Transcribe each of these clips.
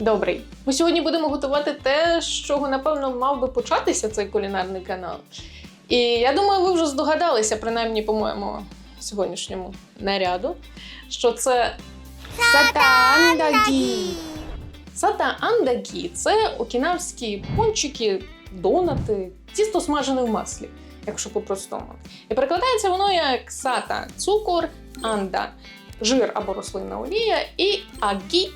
Добрий. Ми сьогодні будемо готувати те, з чого, напевно, мав би початися цей кулінарний канал. І я думаю, ви вже здогадалися, принаймні, по моєму сьогоднішньому наряду, що це сатандагі. Сатаандагі це окінавські пончики, донати, тісто смажене в маслі, якщо по-простому. І перекладається воно як сата цукор, анда жир або рослинна олія, і агі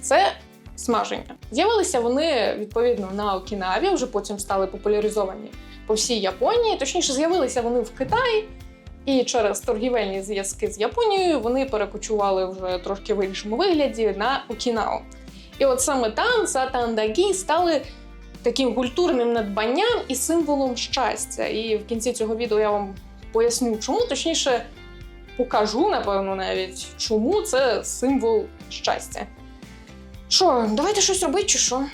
це смаження. З'явилися вони відповідно на Окінаві, вже потім стали популяризовані по всій Японії. Точніше, з'явилися вони в Китаї, і через торгівельні зв'язки з Японією вони перекочували вже трошки в іншому вигляді на Окінаву. І от саме там сатандагі стали таким культурним надбанням і символом щастя. І в кінці цього відео я вам поясню, чому точніше покажу, напевно, навіть чому це символ щастя. Що, давайте щось робити, чи що?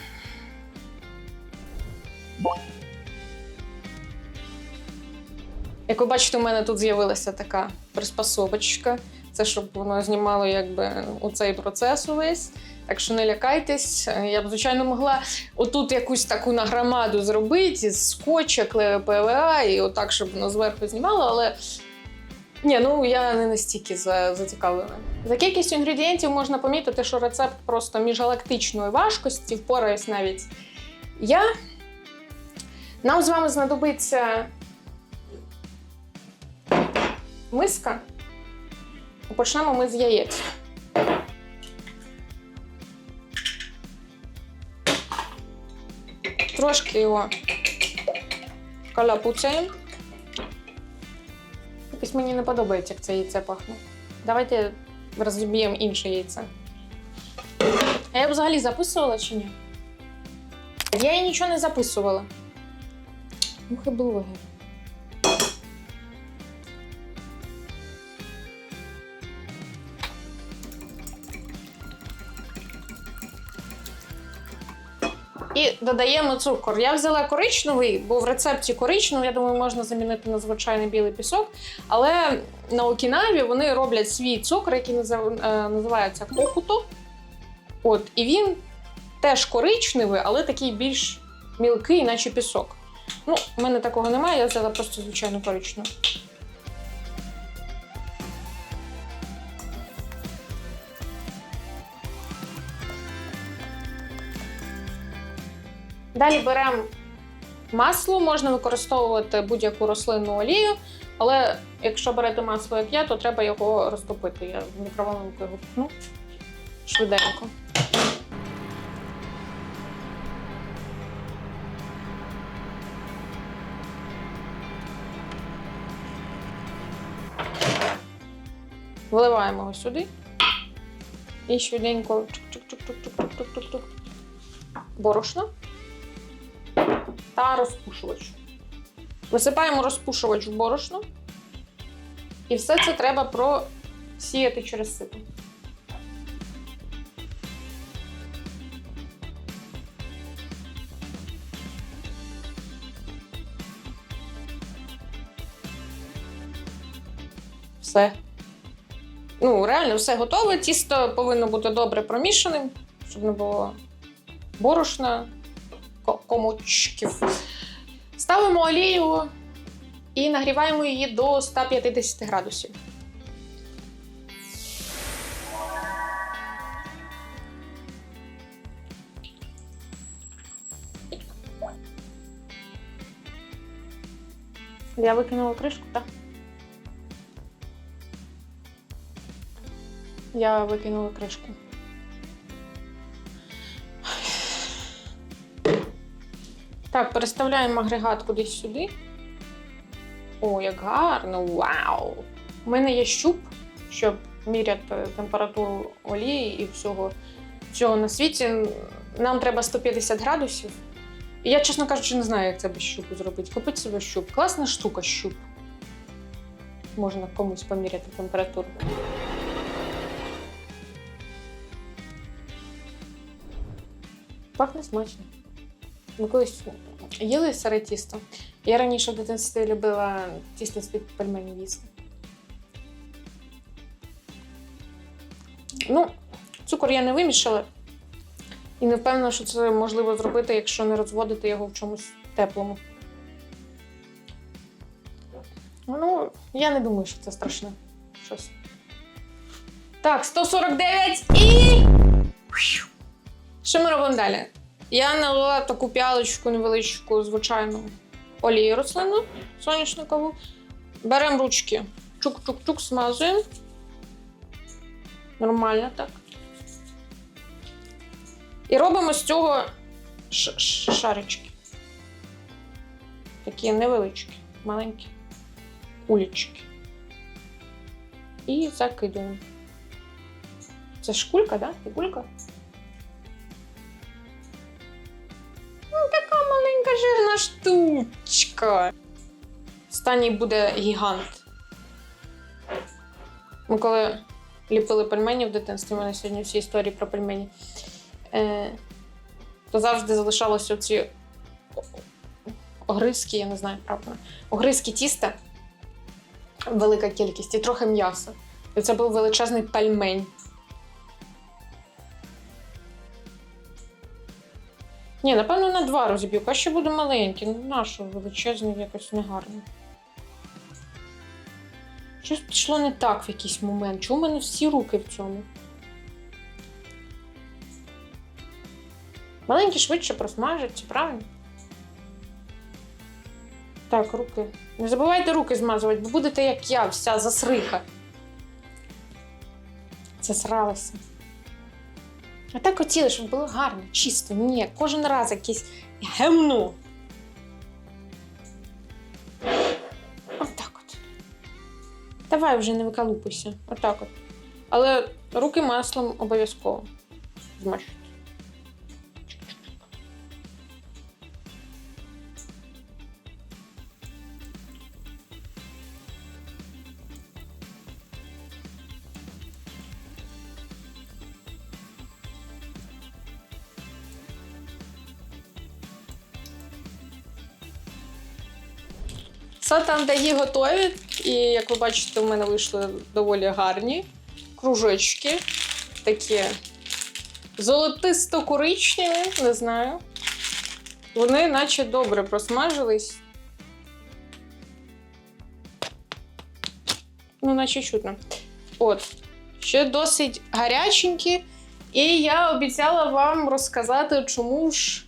Як ви бачите, у мене тут з'явилася така приспособочка. Це щоб воно знімало якби оцей процес увесь. Так що не лякайтесь. Я б, звичайно, могла отут якусь таку нагромаду зробити з скотча, клею ПВА, і отак, щоб воно зверху знімало, але ні, ну я не настільки за- зацікавлена. За кількістю інгредієнтів можна помітити, що рецепт просто міжгалактичної важкості, впораюсь навіть я. Нам з вами знадобиться миска. Почнемо ми з яєць. Трошки його каляпуцяємо. Якось мені не подобається, як це яйце пахне. Давайте розіб'ємо інше яйце. А я взагалі записувала чи ні? Я її нічого не записувала. Мухи блоги. Додаємо цукор. Я взяла коричневий, бо в рецепті коричневий, я думаю, можна замінити на звичайний білий пісок. Але на Окінаві вони роблять свій цукор, який е, називається кокуто. От, і він теж коричневий, але такий більш мілкий, наче пісок. Ну, в мене такого немає, я взяла просто звичайну коричневу. Далі беремо масло, можна використовувати будь-яку рослинну олію, але якщо берете масло як я, то треба його розтопити. Я в мікроволновку його пхну швиденько. Виливаємо його сюди. І швиденько чук-чук-чук-чук-чук-чук-чук-чук. борошно та розпушувач. Висипаємо розпушувач в борошно. І все це треба просіяти через сито. Все. Ну, реально, все готове. Тісто повинно бути добре промішаним, щоб не було борошна, комочків. Ставимо олію і нагріваємо її до 150 градусів. Я викинула кришку, так? Я викинула кришку. Так, переставляємо агрегат кудись сюди. О, як гарно! Вау! У мене є щуп, щоб міряти температуру олії і всього цього на світі. Нам треба 150 градусів. І я, чесно кажучи, не знаю, як це без щупу зробити. Купити собі щуп. Класна штука щуп. Можна комусь поміряти температуру. Пахне смачно. Ми колись їли сире тісто. Я раніше в дитинстві любила тісто з-під пельменів їсти. Ну, цукор я не вимішала. І не впевнена, що це можливо зробити, якщо не розводити його в чомусь теплому. Ну, я не думаю, що це страшне щось. Так, 149 і. Що ми робимо далі? Я налила таку п'ялочку невеличку, звичайну олію рослинну соняшникову. Беремо ручки, чук-чук-чук, смазуємо. Нормально так. І робимо з цього ш- ш- шарички. Такі невеличкі, маленькі кулечки. І закидуємо. Це ж кулька, да? Кулька? Жирна штучка. Останній буде гігант. Ми коли ліпили пельмені в дитинстві, у мене сьогодні всі історії про пельмені. Е, то завжди залишалося ці огризки, я не знаю правильно. Огризки тіста, велика кількість і трохи м'яса. І це був величезний пельмень. Ні, напевно, на два розіб'ю. Краще буде маленький. Ну, нащо величезний якось негарно. Щось пішло не так в якийсь момент. Чому в мене всі руки в цьому? Маленькі швидше просмажаться, правильно? Так, руки. Не забувайте руки змазувати, бо будете як я, вся засриха. Засралася. А так хотіли, щоб було гарно, чисто. Ні, кожен раз якесь гемно. Отак от. Давай вже не викалупуйся. Отак от. Але руки маслом обов'язково змащуйте. Сатандаї готові, і як ви бачите, у мене вийшли доволі гарні кружочки. Такі золотисто-коричневі, не знаю. Вони наче добре просмажились. Ну, наче чутно. От. Ще досить гаряченькі. І я обіцяла вам розказати, чому ж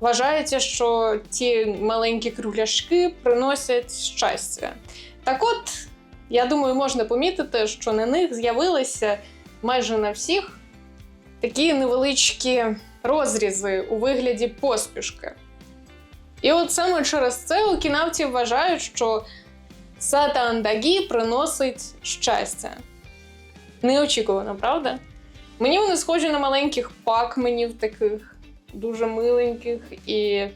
Вважається, що ті маленькі кругляшки приносять щастя. Так от, я думаю, можна помітити, що на них з'явилися майже на всіх такі невеличкі розрізи у вигляді поспішки. І от саме через це окінавці вважають, що сатаандагі приносить щастя. Неочікувано, правда? Мені вони схожі на маленьких пакменів таких дуже миленьких. І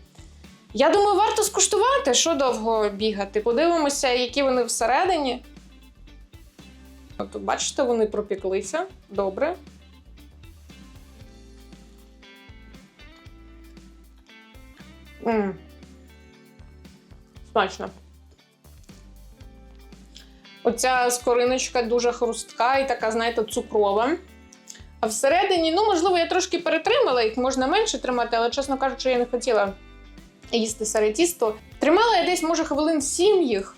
я думаю, варто скуштувати, що довго бігати. Подивимося, які вони всередині. От, бачите, вони пропіклися. Добре. М. Смачно. Оця скориночка дуже хрустка і така, знаєте, цукрова. Всередині, ну, можливо, я трошки перетримала, їх можна менше тримати, але, чесно кажучи, я не хотіла їсти сире тісто. Тримала я десь, може, хвилин 7 їх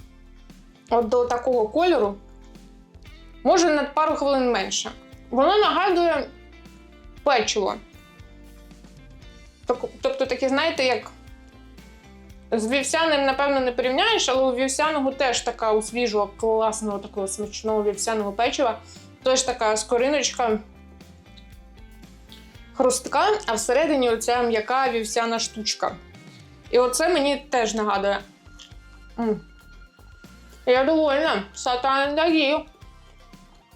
от до такого кольору. Може, на пару хвилин менше. Воно нагадує печиво. Тобто, таке, знаєте, як з вівсяним, напевно, не порівняєш, але у вівсяного теж така у свіжого, класного, такого смачного вівсяного печива. Теж така скориночка хрустка, а всередині оця м'яка вівсяна штучка. І оце мені теж нагадує. М. Я довольна. Сатан.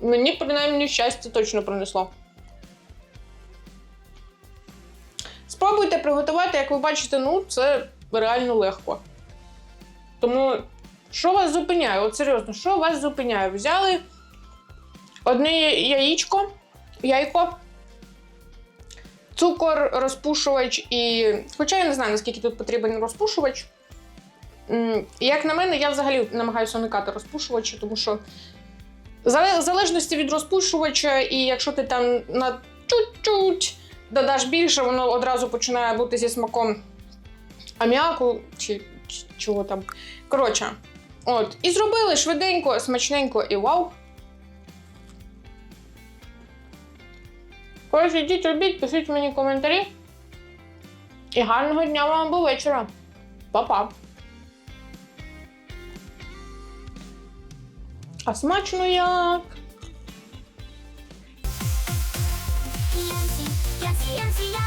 Мені принаймні щастя точно принесло. Спробуйте приготувати, як ви бачите, ну, це реально легко. Тому, що вас зупиняє? От серйозно, що вас зупиняє? Взяли одне яєчко, яйко, цукор, розпушувач і. Хоча я не знаю, наскільки тут потрібен розпушувач. Як на мене, я взагалі намагаюся уникати розпушувача, тому що в залежності від розпушувача, і якщо ти там на чуть-чуть додаш більше, воно одразу починає бути зі смаком аміаку чи, чи чого там. Коротше, от. І зробили швиденько, смачненько і вау. Коротше, йдіть робіть, пишіть мені коментарі. І гарного дня вам або вечора. Па-па. А смачно як? Янсі, Янсі, Янсі, Yancy,